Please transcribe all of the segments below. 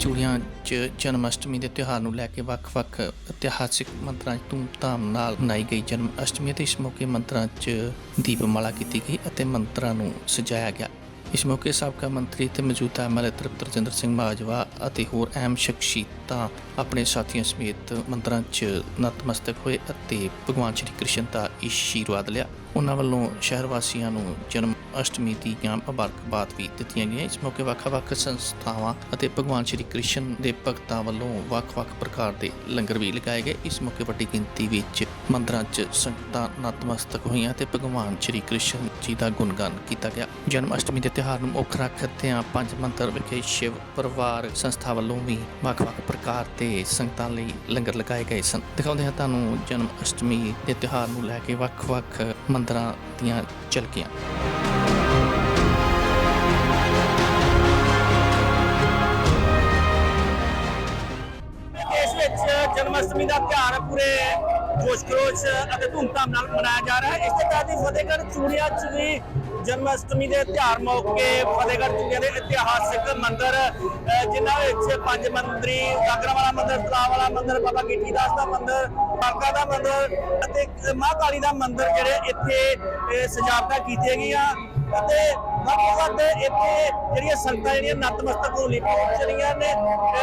ਚੂੜੀਆਂ 'ਚ ਜਨਮ ਅਸ਼ਟਮੀ ਦੇ ਤਿਉਹਾਰ ਨੂੰ ਲੈ ਕੇ ਵੱਖ-ਵੱਖ ਇਤਿਹਾਸਿਕ ਮੰਤਰਾਂ 'ਚ ਧੂਮ ਧਾਮ ਨਾਲ ਮਨਾਈ ਗਈ। ਜਨਮ ਅਸ਼ਟਮੀ ਤੇ ਇਸ ਮੌਕੇ ਮੰਦਰਾਂ 'ਚ ਦੀਪਮਾਲਾ ਕੀਤੀ ਗਈ ਅਤੇ ਮੰਤਰਾਂ ਨੂੰ ਸਜਾਇਆ ਗਿਆ। ਇਸ ਮੌਕੇ ਸਾਬਕਾ ਮੰਤਰੀ ਤੇ ਮੌਜੂਦਾ ਐਮਐਲਏ ਤ੍ਰਿਪਤ ਰਜਿੰਦਰ ਸਿੰਘ ਬਾਜਵਾ ਅਤੇ ਹੋਰ ਅਹਿਮ ਸ਼ਖਸੀਅਤਾਂ ਆਪਣੇ ਸਾਥੀਆਂ ਸਮੇਤ ਮੰਦਰਾਂ 'ਚ ਨਤਮਸਤਕ ਹੋਏ ਅਤੇ ਭਗਵਾਨ ਸ਼੍ਰੀ ਕ੍ਰਿਸ਼ਨ ਦਾ ਆਸ਼ੀਰਵਾਦ ਲਿਆ। ਉਹਨਾਂ ਵੱਲੋਂ ਸ਼ਹਿਰ ਵਾਸੀਆਂ ਨੂੰ ਜਨਮ ਅਸ਼ਟਮੀ ਦੀ ਜਾਂ ਮੁਬਾਰਕਬਾਦ ਵੀ ਦਿੱਤੀਆਂ ਗਈਆਂ। ਇਸ ਮੌਕੇ ਵੱਖ-ਵੱਖ ਸੰਸਥਾਵਾਂ ਅਤੇ ਭਗਵਾਨ ਸ਼੍ਰੀ ਕ੍ਰਿਸ਼ਨ ਦੇ ਭਗਤਾਂ ਵੱਲੋਂ ਵੱਖ-ਵੱਖ ਪ੍ਰਕਾਰ ਦੇ ਲੰਗਰ ਵੀ ਲਗਾਏ ਗਏ। ਇਸ ਮੌਕੇ ਵੱਡੀ ਗਿਣਤੀ ਵਿੱਚ ਮੰਦਰਾਂ 'ਚ ਸੰਗਤਾਂ ਨਤਮਸਤਕ ਹੋਈਆਂ ਤੇ ਭਗਵਾਨ ਸ਼੍ਰੀ ਕ੍ਰਿਸ਼ਨ ਜੀ ਦਾ ਗੁਣਗਾਨ ਕੀਤਾ ਗਿਆ। ਜਨਮ ਅਸ਼ਟਮੀ ਦੇ ਤਿਉਹਾਰ ਨੂੰ ਮੁੱਖ ਰੱਖਦਿਆਂ ਪੰਜ ਮੰਦਰ ਵਿਖੇ ਸ਼ਿਵ ਪਰਿਵਾਰ ਸੰਸਥਾ ਵੱਲੋਂ ਵੀ ਵੱਖ-ਵੱਖ ਪ੍ਰਕਾਰ ਦੇ ਸੰਗਤਾਂ ਲਈ ਲੰਗਰ ਲਗਾਏ ਗਏ ਸਨ। ਦਿਖਾਉਂਦੇ ਹਾਂ ਤੁਹਾਨੂੰ ਜਨਮ ਅਸ਼ਟਮੀ ਦੇ ਤਿਉਹਾਰ ਨੂੰ ਲੈ ਕੇ ਵੱਖ-ਵੱਖ ਮੰਦਰਾਂ ਦੀਆਂ ਝਲਕੀਆਂ। ਇਸ ਦਾ ਤਿਉਹਾਰ ਪੂਰੇ ਜੋਸ਼ ਖਰੋਸ਼ ਅਤੇ ਧੂਮਧਾਮ ਨਾਲ ਮਨਾਇਆ ਜਾ ਰਿਹਾ ਹੈ। ਇਸ ਦੇ ਤਹਿਤ ਹੀ ਫਤਿਹਗੜ੍ਹ ਚੂੜੀਆਂ 'ਚ ਵੀ ਜਨਮ ਅਸ਼ਟਮੀ ਦੇ ਤਿਉਹਾਰ ਮੌਕੇ ਫਤਿਹਗੜ੍ਹ ਚੂੜੀਆਂ ਦੇ ਇਤਿਹਾਸਿਕ ਮੰਦਿਰ ਅਹ ਜਿਨ੍ਹਾਂ ਵਿੱਚ ਪੰਜ ਮੰਦਰੀ ਗਾਗਰਾ ਵਾਲਾ ਮੰਦਿਰ ਤਲਾਬ ਵਾਲਾ ਮੰਦਿਰ, ਬਾਬਾ ਗਿੱਠੀ ਦਾਸ ਦਾ ਮੰਦਿਰ ਪਾਰਕਾ ਦਾ ਮੰਦਿਰ ਅਤੇ ਮਾਂ ਕਾਲੀ ਦਾ ਮੰਦਿਰ ਜਿਹੜੇ ਇੱਥੇ ਸਜਾਵਟਾਂ ਕੀਤੀਆਂ ਗਈਆਂ ਅਤੇ ਵੱਧ ਤੋਂ ਵੱਧ ਇੱਥੇ ਜਿਹੜੀਆਂ ਸੰਗਤਾਂ ਜਿਹੜੀਆਂ ਨਤਮਸਤਕ ਹੋਣ ਲਈ ਪਹੁੰਚ ਰਹੀਆਂ ਨੇ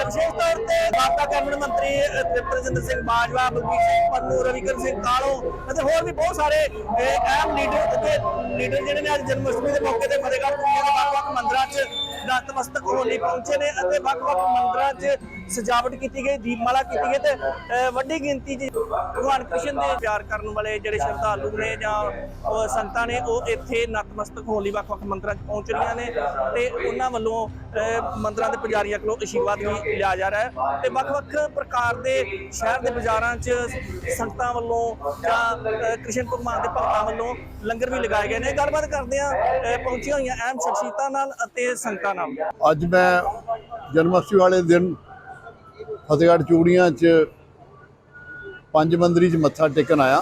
ਵਿਸ਼ੇਸ਼ ਤੌਰ ਤੇ ਸਾਬਕਾ ਕੈਬਨਿਟ ਮੰਤਰੀ, ਅਹ ਤ੍ਰਿਪਤ ਰਜਿੰਦਰ ਸਿੰਘ ਬਾਜਵਾ, ਬਲਬੀਰ ਸਿੰਘ ਪੰਨੂ ਰਵਿਕਰ ਸਿੰਘ ਕਾਲੋ ਅਤੇ ਹੋਰ ਵੀ ਬਹੁਤ ਸਾਰੇ ਅਹਿਮ ਲੀਡਰ ਅਤੇ ਲੀਡਰ ਜਿਹੜੇ ਨੇ ਅੱਜ ਜਨਮ ਅਸ਼ਟਮੀ ਦੇ ਮੌਕੇ ਤੇ ਫਤਿਹਗੜ੍ਹ ਚੂੜੀਆਂ ਦੇ ਵੱਖ ਵੱਖ ਮੰਦਰਾਂ 'ਚ ਨਤਮਸਤਕ ਹੋਣ ਲਈ ਪਹੁੰਚੇ ਨੇ ਅਤੇ ਵੱਖ ਵੱਖ ਮੰਦਰਾਂ 'ਚ ਸਜਾਵਟ ਕੀਤੀ ਗਈ, ਦੀਪਮਾਲਾ ਕੀਤੀ ਗਈ ਤੇ ਵੱਡੀ ਗਿਣਤੀ 'ਚ ਭਗਵਾਨ ਕ੍ਰਿਸ਼ਨ ਦੇ ਪਿਆਰ ਕਰਨ ਵਾਲੇ ਜਿਹੜੇ ਸ਼ਰਧਾਲੂ ਨੇ ਜਾਂ ਉਹ ਸੰਗਤਾਂ ਨੇ, ਉਹ ਇੱਥੇ ਨਤਮਸਤਕ ਹੋਣ ਲਈ ਵੱਖ-ਵੱਖ ਮੰਦਰਾਂ 'ਚ ਪਹੁੰਚ ਰਹੀਆਂ ਨੇ ਤੇ ਉਹਨਾਂ ਵੱਲੋਂ ਮੰਦਰਾਂ ਦੇ ਪੁਜਾਰੀਆਂ ਕੋਲੋਂ ਆਸ਼ੀਰਵਾਦ ਵੀ ਲਿਆ ਜਾ ਰਿਹਾ ਹੈ ਤੇ ਵੱਖ-ਵੱਖ ਪ੍ਰਕਾਰ ਦੇ ਸ਼ਹਿਰ ਦੇ ਬਾਜ਼ਾਰਾਂ 'ਚ ਸੰਗਤਾਂ ਵੱਲੋਂ ਜਾਂ ਕ੍ਰਿਸ਼ਨ ਭਗਵਾਨ ਦੇ ਭਗਤਾਂ ਵੱਲੋਂ ਲੰਗਰ ਵੀ ਲਗਾਏ ਗਏ ਨੇ। ਗੱਲਬਾਤ ਕਰਦੇ ਆ ਪਹੁੰਚੀਆਂ ਹੋਈਆਂ ਅਹਿਮ ਸ਼ਖਸੀਅਤਾਂ ਨਾਲ ਅਤੇ ਸੰਗਤਾਂ ਨਾਲ। ਅੱਜ ਮੈਂ ਜਨਮ ਅਸ਼ਟਮੀ ਵਾਲੇ ਦਿਨ ਫਤਿਹਗੜ੍ਹ ਚੂੜੀਆਂ 'ਚ ਪੰਜ ਮੰਦਰੀ 'ਚ ਮੱਥਾ ਟੇਕਣ ਆਇਆ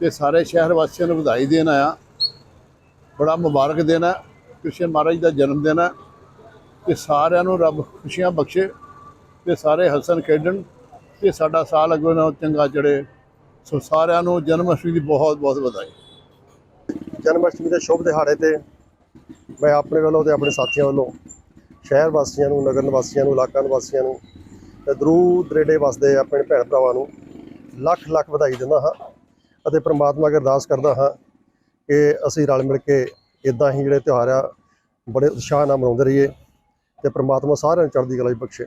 ਤੇ ਸਾਰੇ ਸ਼ਹਿਰ ਵਾਸੀਆਂ ਨੂੰ ਵਧਾਈ ਦੇਣ ਆਇਆ। ਬੜਾ ਮੁਬਾਰਕ ਦਿਨ ਹੈ, ਕ੍ਰਿਸ਼ਨ ਮਹਾਰਾਜ ਦਾ ਜਨਮ ਦਿਨ ਹੈ ਤੇ ਸਾਰਿਆਂ ਨੂੰ ਰੱਬ ਖੁਸ਼ੀਆਂ ਬਖਸ਼ੇ ਤੇ ਸਾਰੇ ਹੱਸਣ ਖੇਡਣ ਤੇ ਸਾਡਾ ਸਾਲ ਅੱਗੋਂ ਨਾਲੋਂ ਚੰਗਾ ਚੜੇ। ਸੋ ਸਾਰਿਆਂ ਨੂੰ ਜਨਮ ਅਸ਼ਟਮੀ ਦੀ ਬਹੁਤ ਬਹੁਤ ਵਧਾਈ। ਜਨਮ ਅਸ਼ਟਮੀ ਦੇ ਸ਼ੁਭ ਦਿਹਾੜੇ ਤੇ ਮੈਂ ਆਪਣੇ ਵੱਲੋਂ ਤੇ ਆਪਣੇ ਸਾਥੀਆਂ ਵੱਲੋਂ ਸ਼ਹਿਰ ਵਾਸੀਆਂ ਨੂੰ, ਨਗਰ ਨਿਵਾਸੀਆਂ ਨੂੰ, ਇਲਾਕਾ ਨਿਵਾਸੀਆਂ ਨੂੰ ਤੇ ਦੂਰ ਦਰੇਡੇ ਵਸਦੇ ਆਪਣੇ ਭੈਣ ਭਰਾਵਾਂ ਨੂੰ। ਲੱਖ ਲੱਖ ਵਧਾਈ ਦਿੰਦਾ ਹਾਂ ਅਤੇ ਪ੍ਰਮਾਤਮਾ ਅੱਗੇ ਅਰਦਾਸ ਕਰਦਾ ਹਾਂ ਕਿ ਅਸੀਂ ਰਲ ਮਿਲ ਕੇ ਇਦਾਂ ਹੀ ਜਿਹੜੇ ਤਿਉਹਾਰ ਆ, ਬੜੇ ਉਤਸ਼ਾਹ ਨਾਲ ਮਨਾਉਂਦੇ ਰਹੀਏ ਤੇ ਪ੍ਰਮਾਤਮਾ ਸਾਰਿਆਂ ਨੂੰ ਚੜ੍ਹਦੀ ਕਲਾ ਬਖਸ਼ੇ।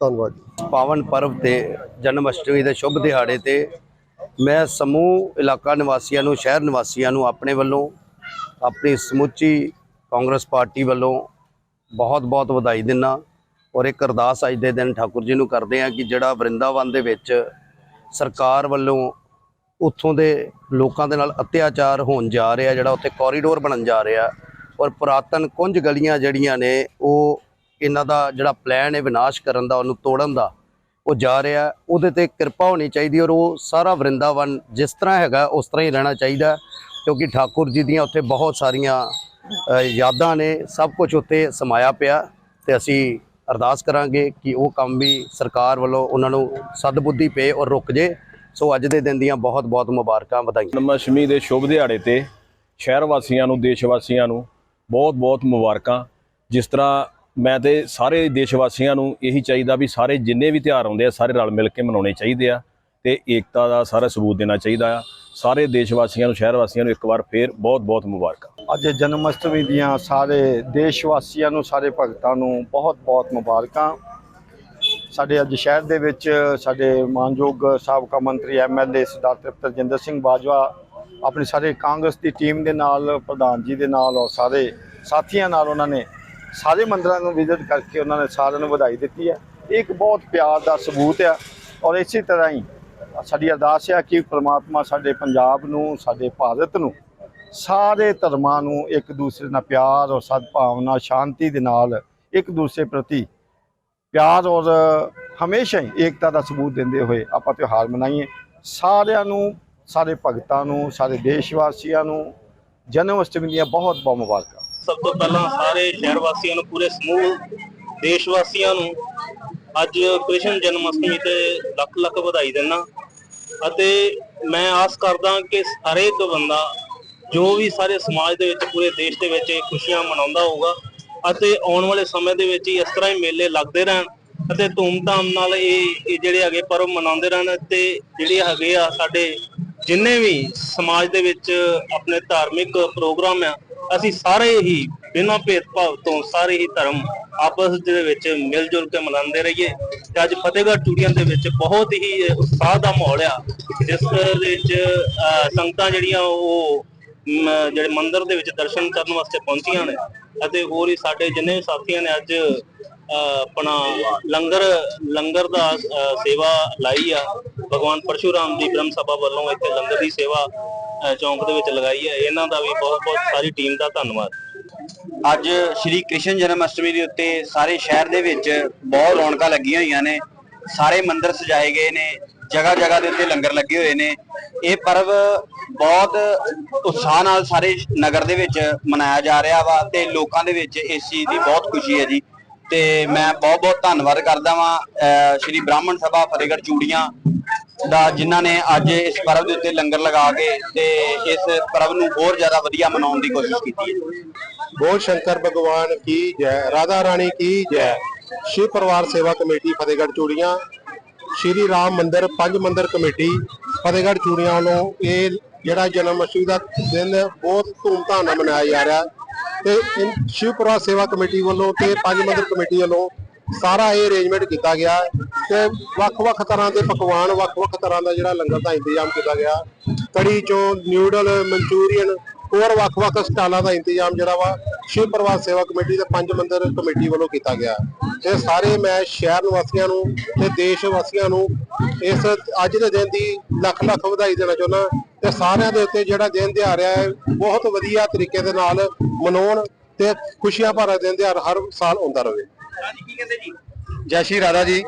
ਧੰਨਵਾਦ ਜੀ। ਪਾਵਨ ਪਰਵ ਤੇ ਜਨਮ ਅਸ਼ਟਮੀ ਦੇ ਸ਼ੁਭ ਦਿਹਾੜੇ ਤੇ ਮੈਂ ਸਮੂਹ ਇਲਾਕਾ ਨਿਵਾਸੀਆਂ ਨੂੰ, ਸ਼ਹਿਰ ਨਿਵਾਸੀਆਂ ਨੂੰ ਆਪਣੇ ਵੱਲੋਂ, ਆਪਣੀ ਸਮੁੱਚੀ ਕਾਂਗਰਸ ਪਾਰਟੀ ਵੱਲੋਂ ਬਹੁਤ-ਬਹੁਤ ਵਧਾਈ ਦਿੰਨਾ। ਔਰ ਇੱਕ ਅਰਦਾਸ ਅੱਜ ਦੇ ਦਿਨ ਠਾਕੁਰ ਜੀ ਨੂੰ ਕਰਦੇ ਆ ਕਿ ਜਿਹੜਾ ਵਰਿੰਦਾਵਨ ਦੇ ਵਿੱਚ ਸਰਕਾਰ ਵੱਲੋਂ ਉੱਥੋਂ ਦੇ ਲੋਕਾਂ ਦੇ ਨਾਲ ਅਤਿਆਚਾਰ ਹੋਣ ਜਾ ਰਿਹਾ, ਜਿਹੜਾ ਉੱਥੇ ਕੋਰੀਡੋਰ ਬਣਨ ਜਾ ਰਿਹਾ ਔਰ ਪੁਰਾਤਨ ਕੁੰਝ ਗਲੀਆਂ ਜਿਹੜੀਆਂ ਨੇ, ਉਹ ਇਹਨਾਂ ਦਾ ਜਿਹੜਾ ਪਲਾਨ ਹੈ ਵਿਨਾਸ਼ ਕਰਨ ਦਾ, ਉਹਨੂੰ ਤੋੜਨ ਦਾ, ਉਹ ਜਾ ਰਿਹਾ। ਉਹਦੇ ਤੇ ਕਿਰਪਾ ਹੋਣੀ ਚਾਹੀਦੀ ਔਰ ਉਹ ਸਾਰਾ ਵਰਿੰਦਾਵਨ ਜਿਸ ਤਰ੍ਹਾਂ ਹੈਗਾ, ਉਸ ਤਰ੍ਹਾਂ ਹੀ ਰਹਿਣਾ ਚਾਹੀਦਾ, ਕਿਉਂਕਿ ਠਾਕੁਰ ਜੀ ਦੀਆਂ ਉੱਥੇ ਬਹੁਤ ਸਾਰੀਆਂ ਯਾਦਾਂ ਨੇ ਸਭ ਕੁਝ ਉੱਤੇ ਸਮਾਇਆ ਪਿਆ ਤੇ ਅਸੀਂ ਅਰਦਾਸ ਕਰਾਂਗੇ ਕਿ ਉਹ ਕੰਮ ਵੀ ਸਰਕਾਰ ਵੱਲੋਂ ਉਹਨਾਂ ਨੂੰ ਸਦਬੁੱਧੀ ਪਏ ਔਰ ਰੁਕ ਜੇ। ਸੋ ਅੱਜ ਦੇ ਦਿਨ ਦੀਆਂ ਬਹੁਤ ਬਹੁਤ ਮੁਬਾਰਕਾਂ ਵਧਾਈਆਂ। ਜਨਮ ਅਸ਼ਟਮੀ ਦੇ ਸ਼ੁਭ ਦਿਹਾੜੇ ਤੇ ਸ਼ਹਿਰ ਵਾਸੀਆਂ ਨੂੰ, ਦੇਸ਼ ਵਾਸੀਆਂ ਨੂੰ ਬਹੁਤ-ਬਹੁਤ ਮੁਬਾਰਕਾਂ। ਜਿਸ ਤਰ੍ਹਾਂ ਮੈਂ ਤੇ ਸਾਰੇ ਦੇਸ਼ ਵਾਸੀਆਂ ਨੂੰ ਇਹੀ ਚਾਹੀਦਾ ਵੀ ਸਾਰੇ ਜਿੰਨੇ ਵੀ ਤਿਉਹਾਰ ਆਉਂਦੇ ਆ, ਸਾਰੇ ਰਲ ਮਿਲ ਕੇ ਮਨਾਉਣੇ ਚਾਹੀਦੇ ਆ ਤੇ ਏਕਤਾ ਦਾ ਸਾਰਾ ਸਬੂਤ ਦੇਣਾ ਚਾਹੀਦਾ ਆ। ਸਾਰੇ ਦੇਸ਼ ਵਾਸੀਆਂ ਨੂੰ, ਸ਼ਹਿਰ ਵਾਸੀਆਂ ਨੂੰ ਇੱਕ ਵਾਰ ਫੇਰ ਬਹੁਤ-ਬਹੁਤ ਮੁਬਾਰਕਾਂ। ਅੱਜ ਜਨਮ ਅਸ਼ਟਮੀ ਦੀਆਂ ਸਾਰੇ ਦੇਸ਼ ਵਾਸੀਆਂ ਨੂੰ, ਸਾਰੇ ਭਗਤਾਂ ਨੂੰ ਬਹੁਤ-ਬਹੁਤ ਮੁਬਾਰਕਾਂ। ਸਾਡੇ ਅੱਜ ਸ਼ਹਿਰ ਦੇ ਵਿੱਚ ਸਾਡੇ ਮਾਨਯੋਗ ਸਾਬਕਾ ਮੰਤਰੀ ਐਮਐਲਏ ਸਰਦਾਰ ਤ੍ਰਿਪਤ ਰਜਿੰਦਰ ਸਿੰਘ ਬਾਜਵਾ, ਆਪਣੀ ਸਾਰੇ ਕਾਂਗਰਸ ਦੀ ਟੀਮ ਦੇ ਨਾਲ, ਪ੍ਰਧਾਨ ਜੀ ਦੇ ਨਾਲ ਔਰ ਸਾਰੇ ਸਾਥੀਆਂ ਨਾਲ ਉਹਨਾਂ ਨੇ ਸਾਰੇ ਮੰਦਰਾਂ ਨੂੰ ਵਿਜ਼ਿਟ ਕਰਕੇ ਉਹਨਾਂ ਨੇ ਸਾਰਿਆਂ ਨੂੰ ਵਧਾਈ ਦਿੱਤੀ ਹੈ। ਇਹ ਇੱਕ ਬਹੁਤ ਪਿਆਰ ਦਾ ਸਬੂਤ ਆ ਔਰ ਇਸੇ ਤਰ੍ਹਾਂ ਹੀ ਸਾਡੀ ਅਰਦਾਸ ਹੈ ਕਿ ਪ੍ਰਮਾਤਮਾ ਸਾਡੇ ਪੰਜਾਬ ਨੂੰ, ਸਾਡੇ ਭਾਰਤ ਨੂੰ ਸਾਰੇ ਧਰਮਾਂ ਨੂੰ ਇੱਕ ਦੂਸਰੇ ਨਾਲ ਪਿਆਰ ਔਰ ਸਦਭਾਵਨਾ, ਸ਼ਾਂਤੀ ਦੇ ਨਾਲ ਇੱਕ ਦੂਸਰੇ ਪ੍ਰਤੀ ਪਿਆਰ ਔਰ ਹਮੇਸ਼ਾ ਹੀ ਏਕਤਾ ਦਾ ਸਬੂਤ ਦਿੰਦੇ ਹੋਏ ਆਪਾਂ ਤਿਉਹਾਰ ਮਨਾਈਏ। ਸਾਰਿਆਂ ਨੂੰ, ਸਾਰੇ ਭਗਤਾਂ ਨੂੰ, ਸਾਰੇ ਦੇਸ਼ ਵਾਸੀਆਂ ਨੂੰ ਜਨਮ ਅਸ਼ਟਮੀ ਦੀਆਂ ਬਹੁਤ ਬਹੁਤ ਮੁਬਾਰਕਾਂ। ਸਭ ਤੋਂ ਪਹਿਲਾਂ ਸਾਰੇ ਸ਼ਹਿਰ ਵਾਸੀਆਂ ਨੂੰ, ਪੂਰੇ ਸਮੂਹ ਦੇਸ਼ ਵਾਸੀਆਂ ਨੂੰ ਅੱਜ ਕ੍ਰਿਸ਼ਨ ਜਨਮ ਅਸ਼ਟਮੀ ਤੇ ਲੱਖ ਲੱਖ ਵਧਾਈ ਦਿੰਦਾ। ਅਤੇ ਮੈਂ ਆਸ ਕਰਦਾ ਕਿ ਹਰੇਕ ਬੰਦਾ ਜੋ ਵੀ ਸਾਰੇ ਸਮਾਜ ਦੇ ਵਿੱਚ ਪੂਰੇ ਦੇਸ਼ ਦੇ ਵਿੱਚ ਇਹ ਖੁਸ਼ੀਆਂ ਮਨਾਉਂਦਾ ਹੋਊਗਾ ਅਤੇ ਆਉਣ ਵਾਲੇ ਸਮੇਂ ਦੇ ਵਿੱਚ ਹੀ ਇਸ ਤਰ੍ਹਾਂ ਹੀ ਮੇਲੇ ਲੱਗਦੇ ਰਹਿਣ ਅਤੇ ਧੂਮਧਾਮ ਨਾਲ ਇਹ ਇਹ ਜਿਹੜੇ ਹੈਗੇ ਪਰਵ ਮਨਾਉਂਦੇ ਰਹਿਣ ਤੇ ਜਿਹੜੇ ਹੈਗੇ ਆ ਸਾਡੇ ਜਿੰਨੇ ਵੀ ਸਮਾਜ ਦੇ ਵਿੱਚ ਆਪਣੇ ਧਾਰਮਿਕ ਪ੍ਰੋਗਰਾਮ ਆ ਅਸੀਂ ਸਾਰੇ ਹੀ ਬਿਨਾਂ ਭੇਦਭਾਵ ਤੋਂ ਸਾਰੇ ਹੀ ਧਰਮ ਆਪਸ ਦੇ ਵਿੱਚ ਮਿਲ ਜੁਲ ਕੇ ਮਨਾਉਂਦੇ ਰਹੀਏ ਤੇ ਅੱਜ ਫਤਿਹਗੜ੍ਹ ਚੂੜੀਆਂ ਦੇ ਵਿੱਚ ਬਹੁਤ ਹੀ ਉਤਸ਼ਾਹ ਦਾ ਮਾਹੌਲ ਆ ਜਿਸ ਦੇ ਵਿੱਚ ਅਹ, ਸੰਗਤਾਂ ਜਿਹੜੀਆਂ ਉਹ ਜਿਹੜੇ ਮੰਦਿਰ ਦੇ ਵਿੱਚ ਦਰਸ਼ਨ ਕਰਨ ਵਾਸਤੇ ਪਹੁੰਚੀਆਂ ਨੇ ਅਤੇ ਹੋਰ ਹੀ ਸਾਡੇ ਜਿੰਨੇ ਸਾਥੀਆਂ ਨੇ ਅੱਜ ਆਪਣਾ ਲੰਗਰ ਲੰਗਰ ਦਾ ਸੇਵਾ ਲਾਈ ਆ ਭਗਵਾਨ ਪਰਸ਼ੂਰਾਮ ਦੀ ਬ੍ਰਹਮ ਸਭਾ ਵੱਲੋਂ ਇੱਥੇ ਲੰਗਰ ਦੀ ਸੇਵਾ ਅਹ, ਚੌਂਕ ਦੇ ਵਿੱਚ ਲਗਾਈ ਹੈ ਇਹਨਾਂ ਦਾ ਵੀ ਬਹੁਤ ਬਹੁਤ ਸਾਰੀ ਟੀਮ ਦਾ ਧੰਨਵਾਦ। ਅੱਜ ਸ਼੍ਰੀ ਕ੍ਰਿਸ਼ਨ ਜਨਮ ਅਸ਼ਟਮੀ ਦੇ ਉੱਤੇ ਸਾਰੇ ਸ਼ਹਿਰ ਦੇ ਵਿੱਚ ਬਹੁਤ ਰੌਣਕਾਂ ਲੱਗੀਆਂ ਹੋਈਆਂ ਨੇ। ਸਾਰੇ ਮੰਦਿਰ ਸਜਾਏ ਗਏ ਨੇ। ਜਗ੍ਹਾ ਜਗ੍ਹਾ ਦੇ ਉੱਤੇ ਲੰਗਰ ਲੱਗੇ ਹੋਏ ਨੇ। ਇਹ ਪਰਵ ਬਹੁਤ ਉਤਸ਼ਾਹ ਨਾਲ ਸਾਰੇ ਨਗਰ ਦੇ ਵਿੱਚ ਮਨਾਇਆ ਜਾ ਰਿਹਾ ਵਾ ਤੇ ਲੋਕਾਂ ਦੇ ਵਿੱਚ ਇਸ ਚੀਜ਼ ਦੀ ਬਹੁਤ ਖੁਸ਼ੀ ਹੈ ਜੀ। ਤੇ ਮੈਂ ਬਹੁਤ ਬਹੁਤ ਧੰਨਵਾਦ ਕਰਦਾ ਵਾਂ ਸ਼੍ਰੀ ਬ੍ਰਾਹਮਣ ਸਭਾ ਫਤਿਹਗੜ੍ਹ ਚੂੜੀਆਂ ਦਾ, ਜਿਨ੍ਹਾਂ ਨੇ ਅੱਜ ਇਸ ਪਰਵ ਦੇ ਉੱਤੇ ਲੰਗਰ ਲਗਾ ਕੇ ਤੇ ਇਸ ਪਰਵ ਨੂੰ ਹੋਰ ਜ਼ਿਆਦਾ ਵਧੀਆ ਮਨਾਉਣ ਦੀ ਕੋਸ਼ਿਸ਼ ਕੀਤੀ ਹੈ। ਬੋਲ ਸ਼ੰਕਰ ਭਗਵਾਨ ਕੀ ਜੈ, ਰਾਧਾ ਰਾਣੀ ਕੀ ਜੈ। ਸ਼ਿਵ ਪਰਿਵਾਰ ਸੇਵਾ ਕਮੇਟੀ ਫਤਿਹਗੜ੍ਹ ਚੂੜੀਆਂ ਸ਼੍ਰੀ ਰਾਮ ਮੰਦਿਰ, ਪੰਜ ਮੰਦਿਰ ਕਮੇਟੀ, ਫਤਿਹਗੜ੍ਹ ਚੂੜੀਆਂ ਵੱਲੋਂ ਇਹ ਜਿਹੜਾ ਜਨਮ ਅਸ਼ਟਮੀ ਦਾ ਦਿਨ ਬਹੁਤ ਧੂਮਧਾਮ ਨਾਲ ਮਨਾਇਆ ਜਾ ਰਿਹਾ ਤੇ ਇਨ- ਸੇਵਾ ਕਮੇਟੀ ਵੱਲੋਂ ਤੇ ਪੰਜ ਮੰਦਿਰ ਕਮੇਟੀ ਵੱਲੋਂ ਸਾਰਾ ਇਹ ਅਰੇਂਜਮੈਂਟ ਕੀਤਾ ਗਿਆ ਤੇ ਵੱਖ-ਵੱਖ ਤਰ੍ਹਾਂ ਦੇ ਪਕਵਾਨ, ਵੱਖ-ਵੱਖ ਤਰ੍ਹਾਂ ਦਾ ਜਿਹੜਾ ਲੰਗਰ ਦਾ ਇੰਤਜ਼ਾਮ ਕੀਤਾ ਗਿਆ। ਕੜੀ ਚੋਂ ਨਿਊਡਲ ਮਨਚੂਰੀਅਨ ਹੋਰ ਵੱਖ-ਵੱਖ ਸਟਾਲਾਂ ਦਾ ਇੰਤਜ਼ਾਮ ਜਿਹੜਾ ਵਾ ਸ਼ਿਵ ਪਰਿਵਾਰ ਸੇਵਾ ਕਮੇਟੀ ਤੇ ਪੰਜ ਮੰਦਿਰ ਕਮੇਟੀ ਵੱਲੋਂ ਕੀਤਾ ਗਿਆ। ਤੇ ਸਾਰੇ ਮੈਂ ਸ਼ਹਿਰ ਨਿਵਾਸੀਆਂ ਨੂੰ ਤੇ ਦੇਸ਼ ਵਾਸੀਆਂ ਨੂੰ ਇਸ ਅੱਜ ਦੇ ਦਿਨ ਦੀ ਲੱਖ ਲੱਖ ਵਧਾਈ ਦੇਣਾ ਚਾਹੁੰਦਾ ਤੇ ਸਾਰਿਆਂ ਦੇ ਉੱਤੇ ਜਿਹੜਾ ਦਿਨ ਦਿਹਾੜ ਹੈ ਬਹੁਤ ਵਧੀਆ ਤਰੀਕੇ ਦੇ ਨਾਲ ਮਨਾਉਣ ਤੇ ਖੁਸ਼ੀਆਂ ਭਰਾ ਦਿਨ ਦਿਹਾੜ ਹਰ ਸਾਲ ਆਉਂਦਾ ਰਹੇ। ਜੈ? ਸ਼੍ਰੀ ਰਾਧਾ ਜੀ।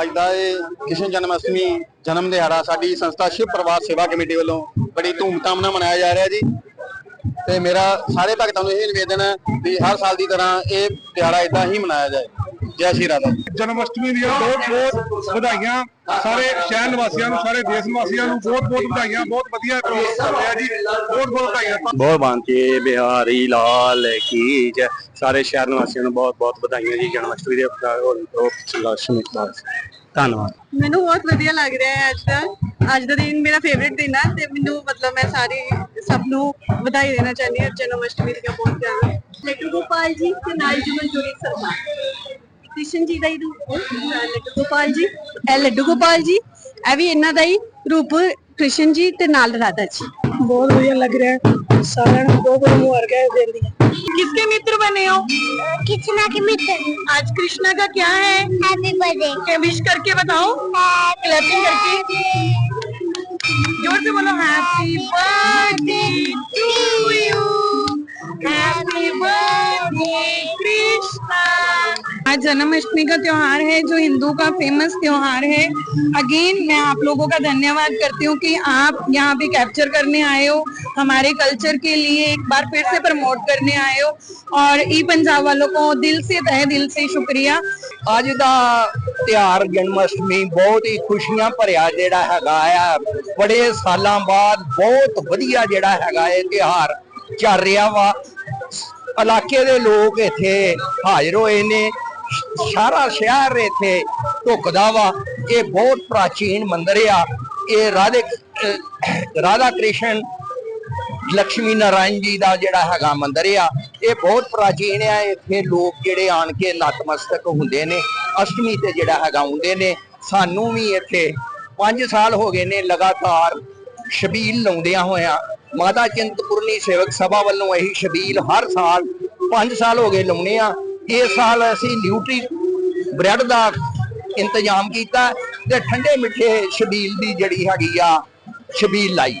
ਅੱਜ ਦਾ ਇਹ ਕ੍ਰਿਸ਼ਨ ਜਨਮ ਅਸ਼ਟਮੀ ਜਨਮ ਦਿਹਾੜਾ ਸਾਡੀ ਸੰਸਥਾ ਸ਼ਿਵ ਪਰਿਵਾਰ ਸੇਵਾ ਕਮੇਟੀ ਵੱਲੋਂ ਬੜੀ ਧੂਮਧਾਮ ਨਾਲ ਮਨਾਇਆ ਜਾ ਰਿਹਾ ਜੀ। ਤੇ ਮੇਰਾ ਸਾਰੇ ਭਗਤਾਂ ਨੂੰ ਇਹ ਨਿਵੇਦਨ ਹੈ ਵੀ ਹਰ ਸਾਲ ਦੀ ਤਰ੍ਹਾਂ ਇਹ ਦਿਹਾੜਾ ਇਦਾਂ ਹੀ ਮਨਾਇਆ ਜਾਏ। ਜੈ ਸ਼੍ਰੀ ਰਾਧਾ ਜਨਮ ਅਸ਼ਟਮੀ ਦੀਆਂ ਬਹੁਤ ਬਹੁਤ ਵਧਾਈਆਂ। ਸਾਰੇ ਸ਼ਹਿਰ ਨਿਵਾਸੀਆਂ ਨੂੰ ਸਾਰੇ ਦੇਸ਼ ਨਿਵਾਸੀਆਂ ਨੂੰ ਬਹੁਤ ਬਹੁਤ ਵਧਾਈਆਂ। ਬਹੁਤ ਵਧੀਆ ਪ੍ਰੋਗਰਾਮ ਕਰ ਰਿਹਾ ਜੀ। ਬਹੁਤ ਬਹੁਤ ਵਧਾਈਆਂ। ਬਹੁਤ ਬਾਂਕੇ ਬਿਹਾਰੀ ਲਾਲ ਕੀ ਜੈ। ਸਾਰੇ ਸ਼ਹਿਰ ਨਿਵਾਸੀਆਂ ਨੂੰ ਬਹੁਤ ਬਹੁਤ ਵਧਾਈਆਂ ਜੀ ਜਨਮ ਅਸ਼ਟਮੀ ਦੇ ਲక్ష్ਮੀ ਦਾਸ ਧੰਨਵਾਦ। ਮੈਨੂੰ ਬਹੁਤ ਵਧੀਆ ਲੱਗ ਰਿਹਾ ਹੈ ਅੱਜ ਦਾ। ਅੱਜ ਦਾ ਦਿਨ ਮੇਰਾ ਫੇਵਰਿਟ ਦਿਨ ਹੈ ਤੇ ਮੈਨੂੰ ਮਤਲਬ ਮੈਂ ਸਾਰੀ ਸਭ ਨੂੰ ਵਧਾਈ ਦੇਣਾ ਚਾਹੁੰਦੀ ਹਾਂ ਜਨਮ ਅਸ਼ਟਮੀ ਦੀਆਂ ਬਹੁਤ ਜ਼ਿਆਦਾ ਲੱਡੂ ਗੋਪਾਲ ਜੀ ਤੇ ਨਾਲ ਜੀ ਮਨਜੂਰੀ ਸਰਮਾ ਕ੍ਰਿਸ਼ਨ ਜੀ ਦਾ ਹੀ ਰੂਪ ਲੱਡੂ ਗੋਪਾਲ ਜੀ ਇਹ ਲੱਡੂ ਗੋਪਾਲ ਜੀ ਇਹ ਵੀ ਇਹਨਾਂ ਦਾ ਹੀ ਰੂਪ ਕ੍ਰਿਸ਼ਨ ਜੀ ਤੇ ਨਾਲ ਰਾਧਾ ਜੀ ਬਹੁਤ ਵਧੀਆ ਲੱਗ ਰਿਹਾ ਹੈ ਸਾਰਿਆਂ ਨੂੰ ਬਹੁਤ ਬਹੁਤ ਮੁਬਾਰਕਾਂ ਹੈ ਦਿਨ ਦੀਆਂ किसके मित्र बने हो कृष्णा के मित्र आज कृष्णा का क्या है हैप्पी बर्थडे विश करके बताओ क्लैपिंग करके जोर से बोलो happy birthday to you happy birthday Krishna आज जन्माष्टमी का त्योहार है जो हिंदू का फेमस त्योहार है अगेन मैं आप लोगों का धन्यवाद करती हूँ कि आप यहाँ पे कैप्चर करने आए हो हमारे कल्चर के लिए एक बार फिर से प्रमोट करने आए हो और ई पंजाब वालों को दिल से तहे दिल से शुक्रिया ਅੱਜ ਦਾ ਤਿਉਹਾਰ ਜਨਮ ਅਸ਼ਟਮੀ ਬਹੁਤ ਹੀ ਖੁਸ਼ੀਆਂ ਭਰਿਆ ਜਿਹੜਾ ਹੈਗਾ ਆ ਬੜੇ ਸਾਲਾਂ ਬਾਅਦ ਬਹੁਤ ਵਧੀਆ ਜਿਹੜਾ ਹੈਗਾ ਇਹ ਤਿਉਹਾਰ ਚੱਲ ਰਿਹਾ ਵਾ ਇਲਾਕੇ ਦੇ ਲੋਕ ਇੱਥੇ ਹਾਜ਼ਰ ਹੋਏ ਨੇ ਸਾਰਾ ਸ਼ਹਿਰ ਇੱਥੇ ਢੁੱਕਦਾ ਵਾ। ਇਹ ਬਹੁਤ ਪ੍ਰਾਚੀਨ ਮੰਦਿਰ ਆ। ਇਹ ਰਾਧੇ ਰਾਧਾ ਕ੍ਰਿਸ਼ਨ ਲక్ష్ਮੀ ਨਾਰਾਇਣ ਜੀ ਦਾ ਜਿਹੜਾ ਹੈਗਾ ਮੰਦਿਰ ਆ। ਇਹ ਬਹੁਤ ਪ੍ਰਾਚੀਨ ਆ। ਇੱਥੇ ਲੋਕ ਜਿਹੜੇ ਆਣ ਕੇ ਨਤਮਸਤਕ ਹੁੰਦੇ ਨੇ, ਅਸ਼ਟਮੀ ਤੇ ਜਿਹੜਾ ਹੈਗਾ ਹੁੰਦੇ ਨੇ। ਸਾਨੂੰ ਵੀ ਇੱਥੇ 5 ਸਾਲ ਹੋ ਗਏ ਨੇ ਲਗਾਤਾਰ ਸ਼ਬੀਲ ਲਾਉਂਦਿਆਂ ਹੋਇਆਂ। ਮਾਤਾ ਚਿੰਤਪੁਰਨੀ ਸੇਵਕ ਸਭਾ ਵੱਲੋਂ ਇਹੀ ਸ਼ਬੀਲ ਹਰ ਸਾਲ 5 ਸਾਲ ਹੋ ਗਏ ਲਾਉਣੇ ਆ। ਇਸ ਸਾਲ ਅਸੀਂ ਨਿਊਟਰੀ ਬ੍ਰੈਡ ਦਾ ਇੰਤਜ਼ਾਮ ਕੀਤਾ ਤੇ ਠੰਡੇ ਮਿੱਠੇ ਸ਼ਬੀਲ ਦੀ ਜਿਹੜੀ ਹੈਗੀ ਆ ਸ਼ਬੀਲ ਲਾਈ।